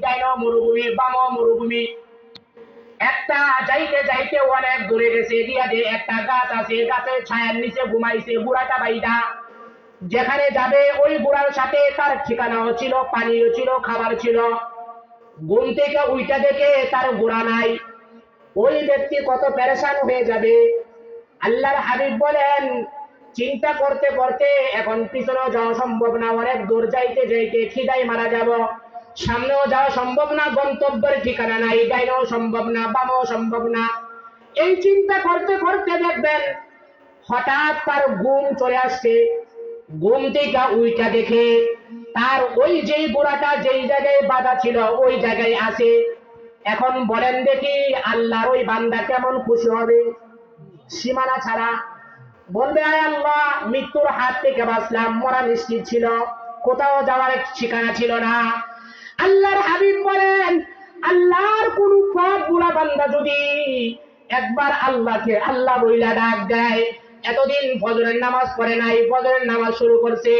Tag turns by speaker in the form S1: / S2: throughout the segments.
S1: ডাইন মরুভূমি, বাম মরুভূমি। একটা যাইতে যাইতে অনেক দূরে গেছে গিয়া যে একটা গাছ আছে, গাছের ছায়ার নিচে ঘুমাইছে, বুড়াটা বাইদা। যেখানে যাবে ওই বুড়ার সাথে তার ঠিকানাও ছিল, পানিও ছিল, খাবার ছিল। ঘুম থেকে উইটা দেখে তার বুড়া নাই। ওই ব্যক্তি কত পেরেশান হয়ে যাবে। আল্লাহর হাবিব বলেন, চিন্তা করতে করতে এখন পিছনে যাওয়া সম্ভব না, অনেক দূর যাইতে যাইতে খিদাই মারা যাব। সামনেও যাওয়া সম্ভব না, গন্তব্যের ঠিকানা নাই ডাইনেও সম্ভব না বামও সম্ভব না। এই চিন্তা করতে করতে দেখবেন, হঠাৎ তার ঘুম চলে আসছে। ঘুম থেকে উইটা দেখে তার ওই যেই বুড়াটা যেই জায়গায় বাধা ছিল, ওই জায়গায় আছে। এখন বলেন দেখি আল্লাহর ওই বান্দা কেমন খুশি হবে? সীমানা ছাড়া। বলবে, আয় আল্লাহ, মৃত্যুর হাত থেকে বাঁচলাম, মরা নিশ্চিত ছিল। কোথাও যাওয়ার ঠিকানা ছিল না। আল্লাহর হাবিব বলেন, আল্লাহর কোন পথ বুড়া বান্দা যদি একবার আল্লাহকে আল্লাহ বইলা ডাক দেয়, এতদিন ফজরের নামাজ পড়ে নাই, ফজরের নামাজ শুরু করছে,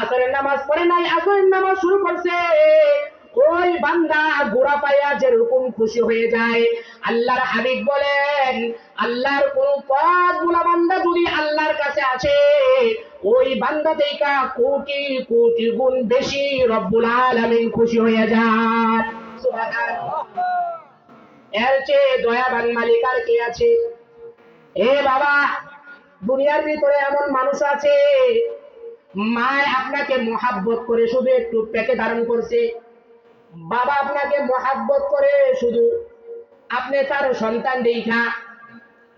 S1: আসরের নামাজ পড়ে নাই, আসরের নামাজ শুরু করছে, ওই বান্দা গোড়া পাইয়া যেরকম খুশি হয়ে যায়। আল্লাহর হাবিব বলেন, আল্লাহর কোন পথগুলা বান্দা যদি আল্লাহর কাছে আছে ওই বান্দা থেকে কোটি কোটি গুণ বেশি রব্বুল আলামিন খুশি হয়ে সুবহানাল্লাহ। এর চেয়ে দয়াবান মালিক আর কে আছে? এ বাবা, দুনিয়ার ভিতরে এমন মানুষ আছে, মায় আপনাকে মহাব্বত করে শুধু একটু পেটে ধারণ করছে। বাবা আপনাকে মহাব্বত করে শুধু আপনি তার সন্তান দেখা।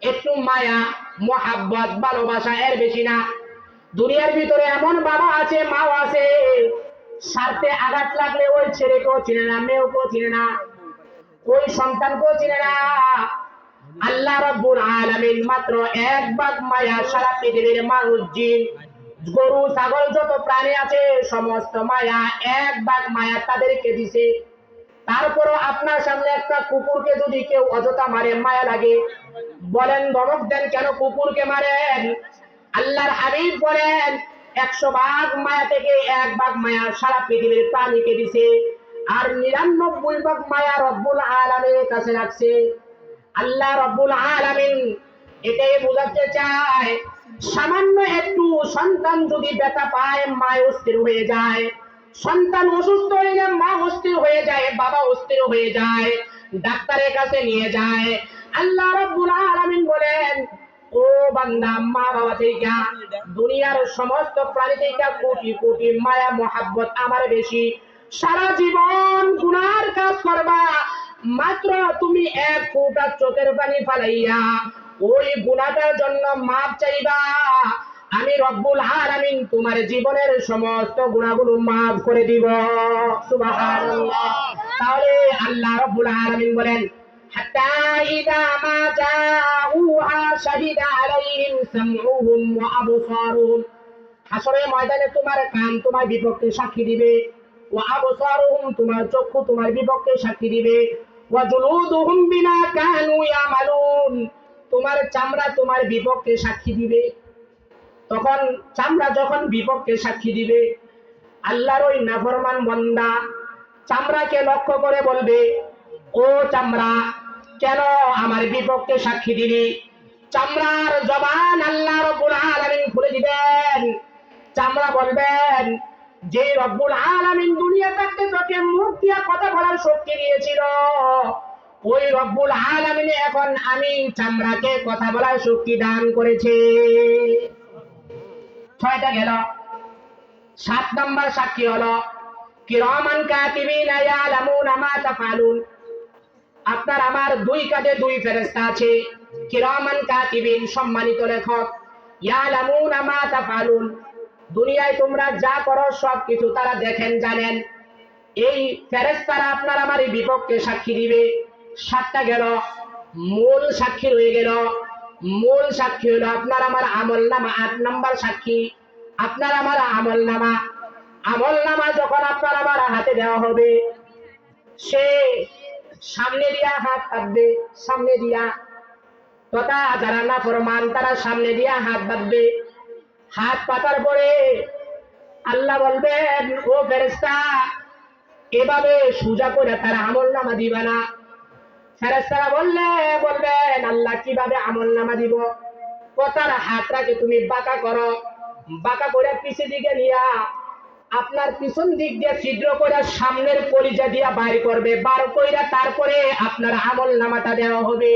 S1: একটু মায়া, মহাব্বত, ভালোবাসা এর বেশি না। দুনিয়ার ভিতরে এমন বাবা আছে, মাও আছে। স্বার্থে আঘাত লাগলে ওই ছেলেকেও চিনে না, মেয়েকেও চিনে না, ওই সন্তানকেও চিনে না। আল্লাহ রব্বুল আলামিন মাত্র এক ভাগ মায়া সারা পৃথিবীর মানুষ, জিন, গরু, ছাগল, যত প্রাণী আছে, সমস্ত মায়া এক ভাগ মায়া তাদেরকে দিছে। তারপরও আপনার সামনে একটা কুকুরকে যদি কেউ অযথা মারে, মায়া লাগে, বলেন ধমক দেন, কেন কুকুরকে মারেন? আল্লাহর হাবিব বলেন, একশো ভাগ মায়া থেকে এক ভাগ মায়া সারা পৃথিবীর প্রাণীকে দিছে, আর নিরানব্বই ভাগ মায়া রব্বুল আলমের কাছে রাখছে। আল্লাহ রব্বুল আলামিন এটাই বোঝাতে চায়, সামান্য একটু সন্তান যদি ব্যথা পায়, মা অস্থির হয়ে যায়। সন্তান অসুস্থ হয়ে যায়, মা অস্থির হয়ে যায়, বাবা অস্থির হয়ে যায়, ডাক্তারের কাছে নিয়ে যায়। আল্লাহ রব্বুল আলামিন বলেন ও বান্দা, মা বাবা থেকে দুনিয়ার সমস্ত প্রাণী থেকে কোটি কোটি মায়া, মহাব্বত আমার বেশি। সারা জীবন গুনার কাজ করবা, মাত্র তুমি এক ফোঁটা চোখের পানি ফালাইয়া ওই গুণাটার জন্য মাপ চাইবা। আমি রব্বুল আলামিন তোমার জীবনের সমস্ত গুণাগুলো মাফ করে দিব। তাহলে আল্লাহ রব্বুল আলামিন বলেন ইদা মা জাউহা শাহিদা আলাইহিম সামউহুম ওয়া আবসারুহুম হাসরের ময়দানে তোমার কান তোমার বিপক্ষে সাক্ষী দিবে। ওয়া আবসারুহুম তোমার চক্ষু তোমার বিপক্ষে সাক্ষী দিবে। ওয়া জুলুদুহুম বিমা কানু ইয়ামালুন। তোমার চামড়া তোমার বিপক্ষে সাক্ষী দিবে। তখন চামড়া যখন বিপক্ষে সাক্ষী দিবে, আল্লাহর ওই নাফরমান বন্দা চামড়াকে লক্ষ্য করে বলবে ও চামড়া, কেন আমার বিপক্ষে সাক্ষী দিলি? চামড়ার জবান আল্লাহ রব্বুল আলামিন খুলে দিবেন। চামড়া বলবেন, যে রব্বুল আলামিন দুনিয়া থাকতে তোকে মুখ দিয়া কথা বলার শক্তি দিয়েছিল। ওই রব্বুল আলামিন এখন আমি চামড়াকে কথা বলার শক্তি দান করেছে। ছয়টা গেল। সাত নম্বর সাক্ষী হলো, কিরমান কাতিবিনা ইয়ালামুনা মা তাফআলুন আপনার আমার দুই কাঁধে দুই ফেরেশতা আছে। কিরমান কাতিবিন, সম্মানিত লেখক। ইয়ালামুনা মা তাফআলুন দুনিয়ায় তোমরা যা করো সব কিছু তারা দেখেন, জানেন। এই ফেরেশতারা আপনার আমার এই বিপক্ষে সাক্ষী দিবে। সাতটা গেল, মূল সাক্ষী রয়ে গেল। মূল সাক্ষী হলো আপনার আমার আমল নামা আট নাম্বার সাক্ষী। আপনার আমার আমল নামা আমল নামা যখন আপনার আমার হাতে দেওয়া হবে, সে সামনে দিয়া হাত পাতবে সামনে দিয়া। তথা যারা না ফরমান তারা সামনে দিয়া হাত বাঁধবে। হাত পাতার পরে আল্লাহ বলবেন, ও ফেরেস্তা এভাবে সোজা করে তার আমল নামা দিবে না। ফেরেস্তারা বললে, বলবেন, আল্লাহ কীভাবে আমল নামা দিব? কথার হাতটাকে তুমি বাঁকা করো। বাঁকা করে পিছে দিকে নিয়া আপনার পিছন দিক দিয়ে ছিদ্র করে সামনের কলিজা দিয়া বাইর করবে বার কইরা তারপরে আপনার আমল নামাটা দেওয়া হবে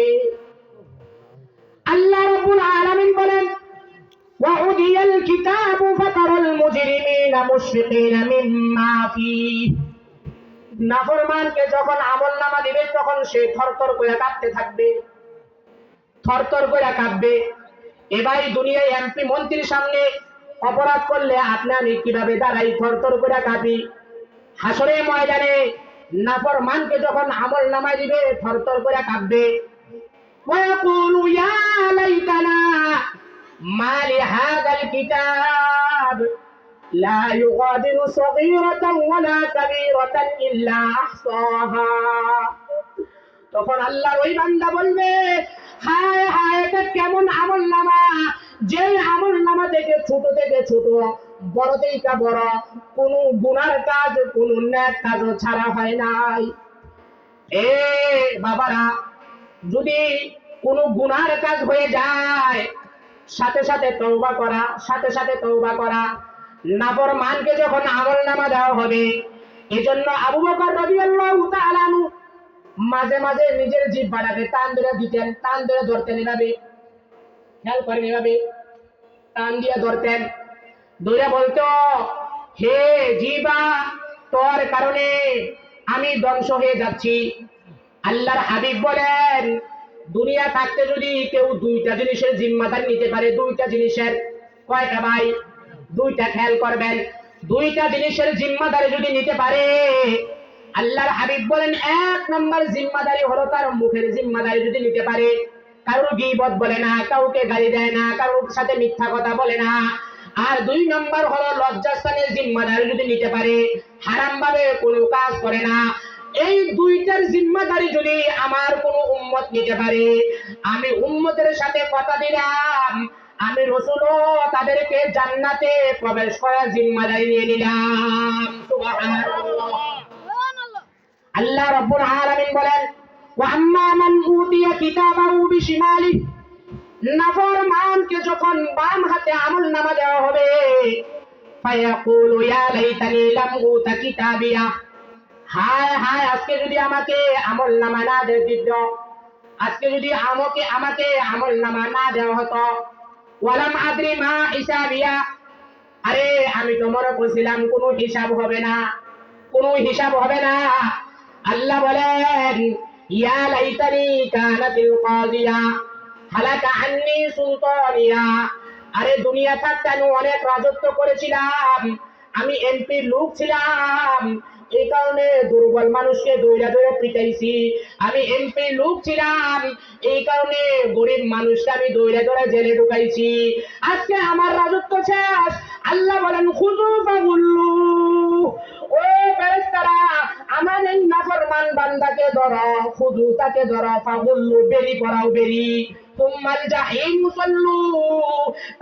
S1: আল্লাহ রাব্বুল আলামিন বলেন وَأُوتِيَ الْكِتَابُ فَتَرَى الْمُجْرِمِينَ مُشْفِقِينَ مِمَّا فِيهِ নাফরমানকে যখন আমল নামা দিবে তখন সে থরথর করে কাঁপতে থাকবে থরথর করে কাঁপবে এবার দুনিয়ায় এমপি মন্ত্রীর সামনে অপরাধ করলে আপনি আমি কিভাবে দাঁড়াই থরথর করে কাঁপি হাসরে ময়দানে নাফরমানকে যখন আমল নামায় দিবে থরথর করে কাঁপবে ويقول يا ليتنا ما لهذا الكتاب لا يغادر صغيرة ولا كبيرة إلا أحصاها তখন আল্লাহর ওই বান্দা বলবে হায় হায় এটা কেমন আমল নামা যে আমল নামা থেকে ছোট থেকে ছোট বড় থেকে বড়, কোন গুনার কাজ, কোন ন্যাক কাজ ছাড়া হয় নাই। এ বাবারা, যদি কোনো গুনার কাজ হয়ে যায়, সাথে সাথে তওবা করা, সাথে সাথে তওবা করা, নাফর মানকে যখন আমল নামা দেওয়া হবে, এজন্য আবু বকর রাদিয়াল্লাহু তাআলা মাঝে মাঝে নিজের জিভ বাড়াবে টান ধরে দিতেন টান ধরে ধরতেন এভাবে। খেয়াল করেন এভাবে টান দিয়ে ধরতেন। ধরে বলতো, হে জিবা, তোর কারণে আমি ধ্বংস হয়ে যাচ্ছি। আল্লাহর হাবিব বলেন, দুনিয়া থাকতে যদি কেউ দুইটা জিনিসের জিম্মাদারি নিতে পারে, দুইটা জিনিসের, কয়টা ভাই? দুইটা খেয়াল করবেন, দুইটা জিনিসের জিম্মাদারি যদি নিতে পারে, আল্লাহর হাবিব বলেন, এক নম্বর জিম্মাদারি হলো তার মুখের জিম্মাদারি যদি নিতে পারে। কারোর গিবত বলে না কাউকে গালি দেয় না কারোর সাথে মিথ্যা কথা বলে না। আর দুই নম্বর হলো লজ্জাস্থানের জিম্মাদারি যদি নিতে পারে হারাম ভাবে কোনো কাজ করে না। এই দুইটার জিম্মাদারি যদি আমার কোনো উম্মত নিতে পারে আমি উম্মতের সাথে কথা দিলাম আমি রসুলও তাদেরকে জান্নাতে প্রবেশ করার জিম্মাদারি নিয়ে নিলাম। আল্লাহ রাব্বুল আলামিন বলেন ওয়া আম্মা উতিয়া কিতাবাহু বিশিমালি নাফরমানকে যখন বাম হাতে আমল নামা দেওয়া হবে হায় হায়, আজকে যদি আমাকে নামা আজকে যদি আমাকে আমাকে নামা দেওয়া মা আরে, আমি তো মনে করছিলাম কোনো হিসাব হবে না, কোনো হিসাব হবে না। আল্লাহ বলেন ইয়া লাইতানি কানাতিল কাদিয়া হালাকা আন্নি সুলতানিয়া আরে দুনিয়া থাকতে আমি অনেক রাজত্ব করেছিলাম। আমি এমপি লোক ছিলাম। এই কারণে দুর্বল মানুষকে দৌড়া দৌড়া পিটাইছি। আমি এমপি লোক ছিলাম। এই কারণে গরিব মানুষকে আমি দৌড়া দৌড়া জেলে ঢুকাইছি। আজকে আমার রাজত্ব শেষ। আল্লাহ বলেন খুজু ফাগুল্লু নাফরমান বান্দাকে ধরো তাকে ধরো বেরি বেরি। তোমার জাহিম মুসল্লু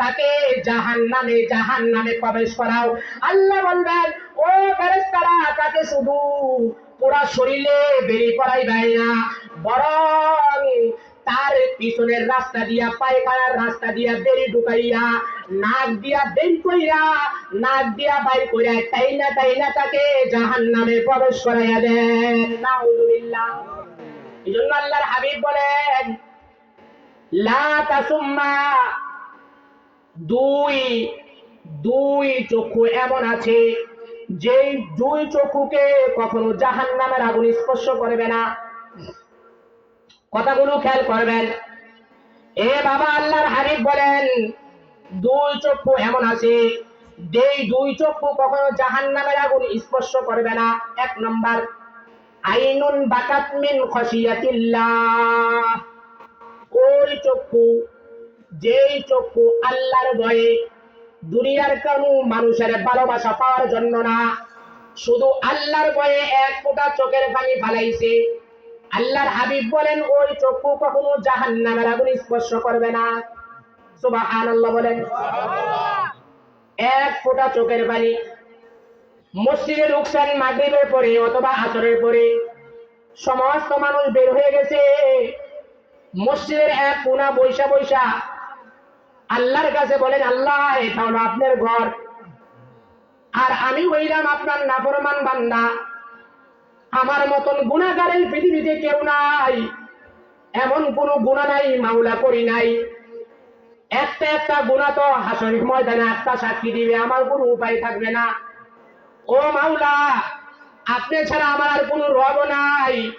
S1: তাকে জাহান্নামে জাহান্নামে প্রবেশ করাও। আল্লাহ বলবেন, ও ফেরেস্তারা তাকে শুধু পুরা শরীরে বেরি পড়াই দেয় না, বরং তার পিছনের রাস্তা দিয়া, পায়খানার রাস্তা দিয়া বেরি ঢুকাইয়া, নাক দিয়া বের কইরা, নাক দিয়া বাইর কইরা তাইনা তাইনা তাকে জাহান্নামে প্রবেশ করাইয়া দেন। আল্লাহর হাবিব বলেন দুই দুই চক্ষু এমন আছে যে দুই চক্ষুকে কখনো জাহান নামের আগুন স্পর্শ করবে না। কথাগুলো খেয়াল করবেন। এ বাবা আল্লাহর হাবিব বলেন, দুই চক্ষু এমন আছে, যেই দুই চক্ষু কখনো জাহান নামের আগুন স্পর্শ করবে না। এক নম্বর, আইনুন বাকাত মিন খসিয়াতিল্লাহ ওই চক্ষু, যেই চক্ষু আল্লাহর ভয়ে দুনিয়ার কোন মানুষের ভালোবাসা পাওয়ার জন্য না, শুধু আল্লাহর ভয়ে এক ফোঁটা চোখের পানি ফালাইছে। আল্লাহর হাবিব বলেন, ওই চক্ষু কখনো জাহান নামের আগুন স্পর্শ করবে না। সুবহানাল্লাহ বলেন। এক ফোঁটা চোখের পানি। মসজিদে ঢুকছেন মাগরিবের পরে অথবা আসরের পরে সমস্ত মানুষ বের হয়ে গেছে। মসজিদের এক কোনা বৈশা বৈশা আল্লাহর কাছে বলেন, আল্লাহ এটা হলো আপনার ঘর। আর আমি হইলাম আপনার নাফরমান বান্দা। আমার মতন গুণাগারের পৃথিবীতে কেউ নাই। এমন কোন গুণা নাই, মাওলা করি নাই। একটা একটা গুণা তো হাসরিক ময়দানে একটা সাক্ষী দিবে, আমার কোনো উপায় থাকবে না। ও মাওলা, আপনি ছাড়া আমার আর কোনো রব নাই।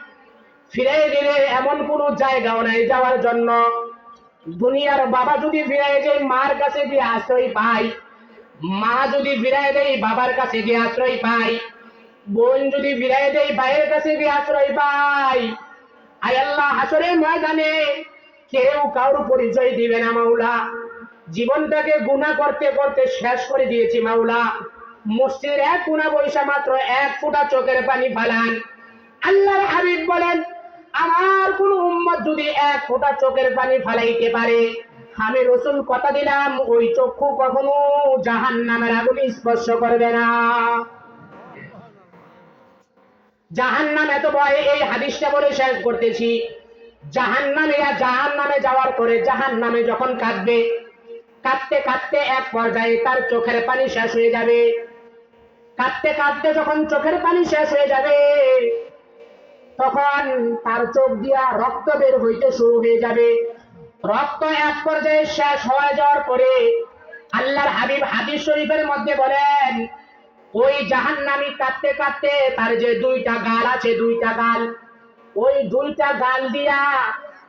S1: ফিরে দিলে এমন কোনো জায়গাও নাই যাওয়ার জন্য। দুনিয়ার বাবা যদি ফিরে যায়, মার কাছে গিয়ে আশ্রয় পাই মা যদি ফিরাই দেয় বাবার কাছে গিয়ে আশ্রয় পাই বোন যদি ফিরাই দেয়, ভাইয়ের কাছে গিয়ে আশ্রয় পাই আয় আল্লাহ, হাসরের ময়দানে কেউ কারোর পরিচয় দিবে না, মাওলা। জীবনটাকে গুণা করতে করতে শেষ করে দিয়েছি, মাওলা। মসজিদের এক কোনা বৈশা মাত্র এক ফোঁটা চোখের পানি ফালান। আল্লাহর হাবিব বলেন, আমার কোন উম্মত যদি এক ফোঁটা চোখের পানি ফালাইতে পারে, আমি রসুল কথা দিলাম, ওই চক্ষু কখনো জাহান নামের আগুন স্পর্শ করবে না। জাহান নাম এত ভয় এই হাদিসটা বলে শেষ করতেছি। জাহান নামে জাহান নামে যাওয়ার পরে জাহান নামে যখন কাঁদবে, কাঁদতে কাঁদতে এক পর্যায়ে তার চোখের পানি শেষ হয়ে যাবে। কাঁদতে কাঁদতে যখন চোখের পানি শেষ হয়ে যাবে, তখন তার চোখ দিয়া রক্ত বের হইতে শুরু হয়ে যাবে। রক্ত এক পর্যায়ে শেষ হয়ে যাওয়ার পরে আল্লাহর হাবিব হাদিস শরীফের মধ্যে বলেন ওই জাহান্নামী কাঁদতে কাঁদতে তার যে দুইটা গাল আছে, দুইটা গাল। ওই দুইটা গাল দিয়া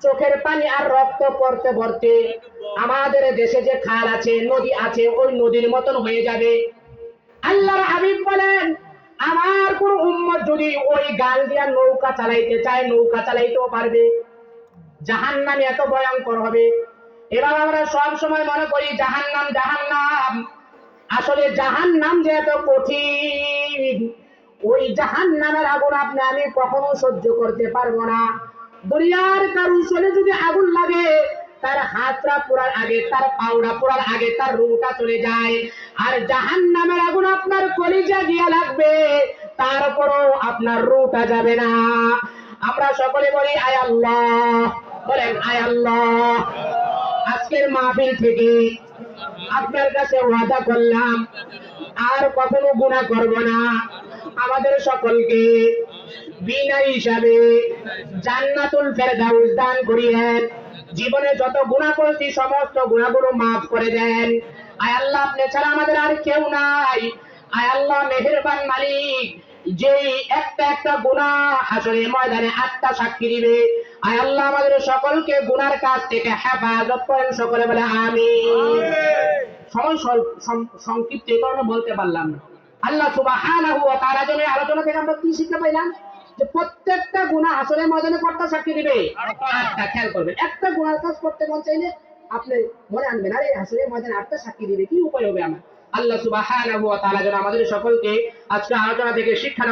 S1: চোখের পানি আর রক্ত পড়তে পড়তে আমাদের দেশে যে খাল আছে, নদী আছে, ওই নদীর মতন হয়ে যাবে। আল্লাহর হাবিব বলেন, আমার কোন উম্মত যদি ওই গাল দিয়া নৌকা চালাইতে চায়, নৌকা চালাইতেও পারবে। জাহান নাম এত ভয়ঙ্কর হবে। এবার আমরা সব সময় মনে করি জাহান নাম জাহান নাম আসলে জাহান নাম যে এত কঠিন, ওই জাহান নামের আগুন আপনি, আমি কখনো সহ্য করতে পারব না। দুনিয়ার কারু চলে যদি আগুন লাগে, তার হাতটা পোড়ার আগে, তার পাউডা পোড়ার আগে, তার রুটা চলে যায়। আর জাহান নামের আগুন আপনার কলিজা গিয়া লাগবে, তারপরও আপনার রুটা যাবে না। আমরা সকলে বলি, আয় আল্লাহ। বলেন, আয় আল্লাহ। আজকের মাহফিল থেকে আপনার কাছে ওয়াদা করলাম, আর কখনো গুণা করব না। আমাদের সকলকে বিনা হিসাবে জান্নাতুল ফেরদাউস দান করিয়েন। জীবনে যত গুণা করেছি, সমস্ত গুণাগুলো মাফ করে দেন। আয় আল্লাহ, আপনি ছাড়া আমাদের আর কেউ নাই। আয় আল্লাহ, মেহেরবান মালিক। যেই একটা একটা গুণা আসলে ময়দানে আটটা সাক্ষী দিবে। আয় আল্লাহ আমাদের সকলকে গুনার কাছ থেকে হেফাজত করেন সকলে বলে আমি সময় সংক্ষিপ্ত এই কারণে বলতে পারলাম না। আল্লাহ সুবহানাহু ওয়া তাআলা জন্য আলোচনা থেকে আমরা কি শিখতে পাইলাম? যে প্রত্যেকটা গুনাহ আসলে ময়দানে কর্তা সাক্ষী দিবে। আটটা খেয়াল করবেন। একটা গুণার কাজ করতে মন চাইলে আপনি মনে আনবেন আরে আসলে ময়দানে আটটা সাক্ষী দিবে কি উপায় হবে আমার? আল্লাহ সুবাহ আমাদের সকলকে আজকে আলোচনা থেকে শিক্ষা